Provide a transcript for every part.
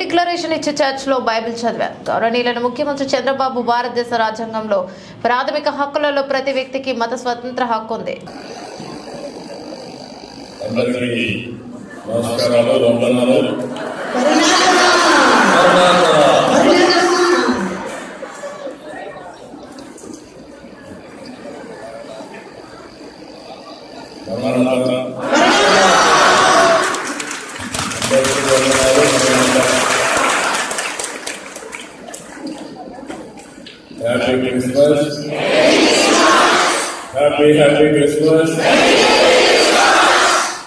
Declaration ఇచ్చే చర్చ్లో Bible చదివారు? గౌరవనీయులను ముఖ్యమంత్రి చంద్రబాబు భారతదేశ రాజ్యాంగంలో ప్రాథమిక హక్కులలో ప్రతి వ్యక్తికి మత స్వతంత్ర హక్కు ఉంది. అందరికీ నమస్కారాలు వందనాలు వందనాలు. అందరికీ వందనాలు, వందనాలు. Happy Christmas happy happy Christmas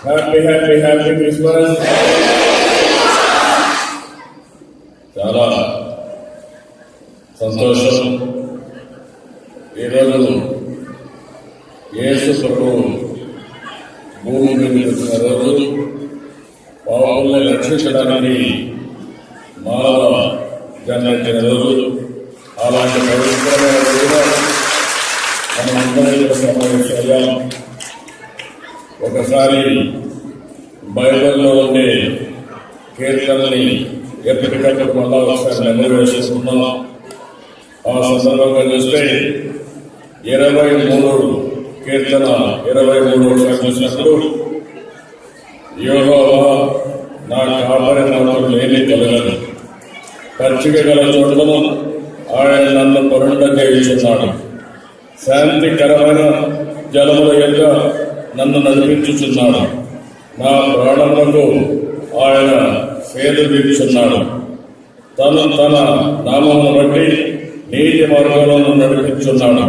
happy happy happy Christmas చాలా సంతోషం. ఈరోజు యేసు ప్రభువు భూమి మీద రోజు పావుల్ని రక్షించడానికి మానవ జన్మించిన రోజు. అలాంటి పవిత్రమైన రోజున మనమందరం సమావేశమయ్యాం ఒకసారి బైబిల్లో ఉండే కీర్తనని ఎప్పటికప్పుడు మళ్ళా ఒకసారి నెమరు ఆ సందర్భంగా చూస్తే ఇరవై మూడు కీర్తన ఇరవై మూడు ఒకసారి చూసినప్పుడు యోగోవా నా కాపరి నాకు లేని కలగదు. ఖర్చుగా గల చోట్లను నన్ను ఇచ్చున్నాడు శాంతికరమైన జలముల యొక్క నన్ను నడిపించుచున్నాడు నా ప్రాణములకు ఆయన పేరు తీర్చున్నాడు. తను తన నామమును బట్టి నీటి మార్గంలో నడిపించున్నాడు.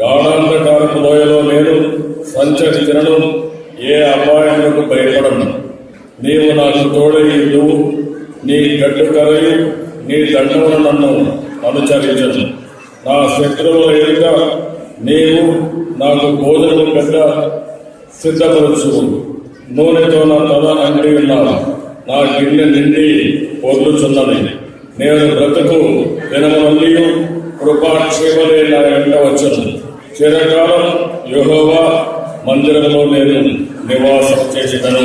గాఢాంధకారపు లోయలో నేను సంచరించినను ఏ అపాయములకు భయపడను. నీవు నాకు తోడై నువ్వు నీ గడ్డు కరయు నీ దండమును నన్ను అనుచరించను. నా శత్రువుల ఎదుట నేను నాకు భోజనం పెట్ట సిద్ధపరచు నూనెతో నా తల అంగడి ఉన్నాను. నా గిన్నె నిండి పొందుచున్నది నేను బ్రతుకు వినమంది కృపాక్షేమలే నా వెంట వచ్చను. చిరకాలం యోహోవా మందిరంలో నేను నివాసం చేసేదను